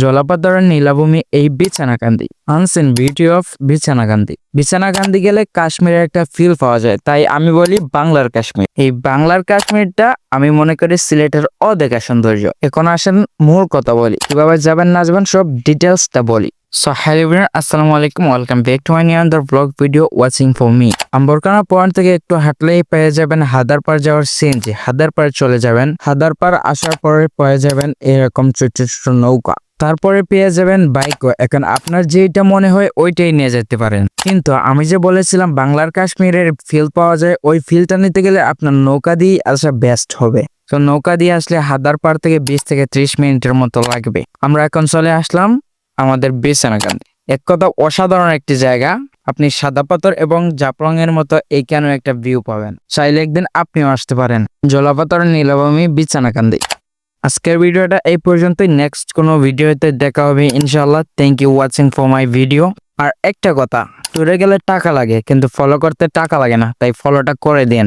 জলাপাতার নীলাভূমি এই Bichanakandi. Unseen beauty of Bichanakandi. Bichanakandi গেলে কাশ্মীরের একটা ফিল পাওয়া যায়, তাই আমি বলি বাংলার কাশ্মীর। এই বাংলার কাশ্মীরটা আমি মনে করি সিলেটের অদেখা সৌন্দর্য। এখন আসেন মূল কথা বলি, কীভাবে যাবেন না যাবেন সব ডিটেলসটা বলি। সো হ্যালো আসসালামু আলাইকুম welcome back to my new blog video watching for me Ambarkhana point থেকে একটু হাঁটলেই পেয়ে যাবেন হাদারপাড় যাওয়ার সিএনজি হাদারপাড় চলে যাবেন। হাদারপাড় আসার পরে পেয়ে যাবেন এরকম ছোট ছোট নৌকা। তারপরে পেয়ে যাবেন বাইকও এখন আপনার যেটা মনে হয় ওইটাই নিয়ে যেতে পারেন। কিন্তু আমি যে বলেছিলাম বাংলার কাশ্মীরের ফিল পাওয়া যায়, ওই ফিলটা নিতে গেলে আপনার নৌকা দিয়ে আসা বেস্ট হবে। তো নৌকা দিয়ে আসলে হাদার পাড় থেকে বিশ থেকে ত্রিশ মিনিটের মতো লাগবে। আমরা এখন চলে আসলাম আমাদের বিছানাকান্দি এক কথা অসাধারণ একটি জায়গা। আপনি সাদা পাথর এবং জাপরং এর মতো এইখানেও একটা ভিউ পাবেন। চাইলে একদিন আপনিও আসতে পারেন। জলাপাতর নীলভূমি বিছানাকান্দি আজকের ভিডিওটা এই পর্যন্তই। নেক্সট কোনো ভিডিওতে দেখা হবে ইনশাল্লাহ thank you watching for my video আর একটা কথা ট্যুরে গেলে টাকা লাগে, কিন্তু ফলো করতে টাকা লাগে না, তাই ফলোটা করে দিন।